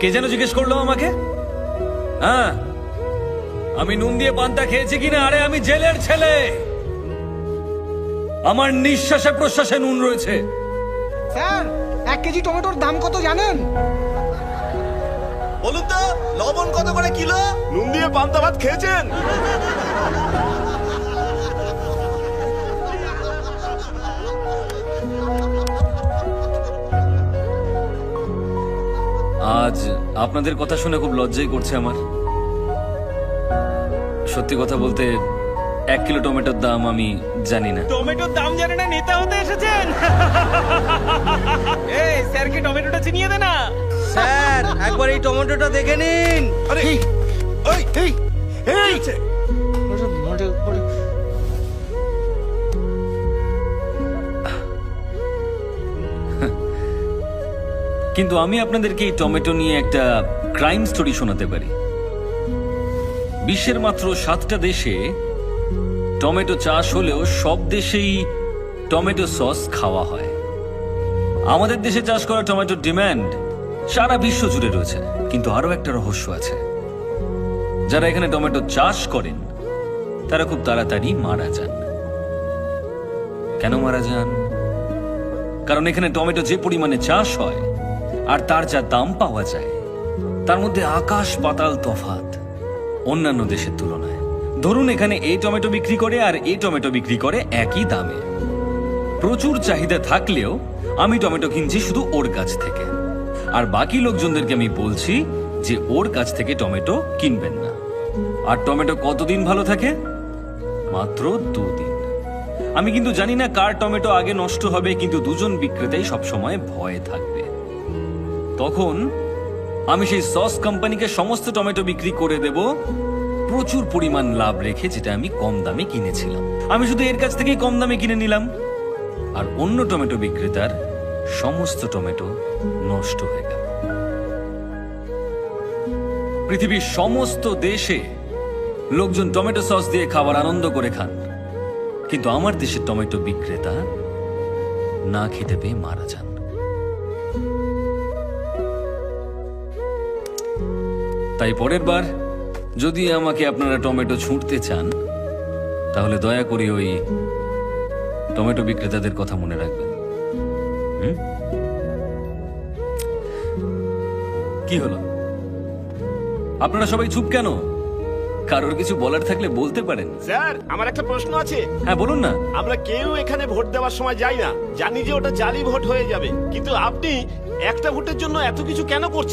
কে যেন জিজ্ঞেস করল আমাকে? হ্যাঁ আমি নুন দিয়ে পান্তা খেয়েছি কিনা? আরে আমি জেলের ছেলে। আমার নিঃশ্বাসে প্রশ্বাসে নুন রয়েছে। স্যার এক কেজি টমেটোর দাম কত জানেন? বলুন তো লবণ কত করে কিলো? নুন দিয়ে পান্তা ভাত খেয়েছেন? আজ আপনাদের কথা শুনে খুব লজ্জাই করছে আমার সত্যি কথা বলতে এক কিলো টমেটোর দাম আমি জানি না টমেটোর দাম জানি না নেতা হতে এসেছেন এই স্যারকে টমেটোটা চিনিয়ে দে না স্যার একবার এই টমেটোটা দেখে নিন আরে এই এই এই কিন্তু আমি আপনাদেরকে এই টমেটো নিয়ে একটা ক্রাইম স্টোরি শোনাতে পারি। বিশ্বের মাত্র সাতটা দেশে টমেটো চাষ হলেও সব দেশেই টমেটো সস খাওয়া হয়। আমাদের দেশে চাষ করা টমেটোর ডিমান্ড সারা বিশ্ব জুড়ে রয়েছে, কিন্তু আরও একটা রহস্য আছে। যারা এখানে টমেটো চাষ করেন, তারা খুব তাড়াতাড়ি মারা যান। কেন মারা যান? কারণ এখানে টমেটো যে পরিমাণে চাষ হয় আর তার যা দাম পাওয়া যায়, তার মধ্যে আকাশ পাতাল তফাত অন্যান্য দেশের তুলনায়। ধরুন এখানে এই টমেটো বিক্রি করে আর এই টমেটো বিক্রি করে একই দামে। প্রচুর চাহিদা থাকলেও আমি টমেটো কিনছি শুধু ওর কাছ থেকে। আর বাকি লোকজনদেরকে আমি বলছি যে ওর কাছ থেকে টমেটো কিনবেন না। আর টমেটো কতদিন ভালো থাকে? মাত্র দুদিন। আমি কিন্তু জানি না কার টমেটো আগে নষ্ট হবে, কিন্তু দুজন বিক্রেতাই সবসময় ভয়ে থাকবে। তখন আমি সেই সস কোম্পানিকে সমস্ত টমেটো বিক্রি করে দেব। প্রচুর পরিমাণ লাভ রেখে যেটা আমি কম দামে কিনেছিলাম। আমি শুধু এর কাছ থেকেই কম দামে কিনে নিলাম। আর অন্য টমেটো বিক্রেতার সমস্ত টমেটো নষ্ট হয়ে গেল। পৃথিবীর সমস্ত দেশে লোকজন টমেটো সস দিয়ে খাবার আনন্দ করে খান। কিন্তু আমার দেশের টমেটো বিক্রেতা না খেতে পেয়ে মারা যান। তাই পরের বার যদি আমাকে আপনারা টমেটো ছুঁড়তে চান, তাহলে দয়া করে ওই টমেটো বিক্রেতাদের কথা মনে রাখবেন? কি হলো? আপনারা সবাই চুপ কেন? কারোর কিছু বলার থাকলে বলতে পারেন। স্যার আমার একটা প্রশ্ন আছে। হ্যাঁ বলুন না। আমরা কেউ এখানে ভোট দেওয়ার সময় যাই না। জানি যে ওটা জালি ভোট হয়ে যাবে। কিন্তু আপনি একটা ভোটের জন্য এত কিছু কেন করছেন?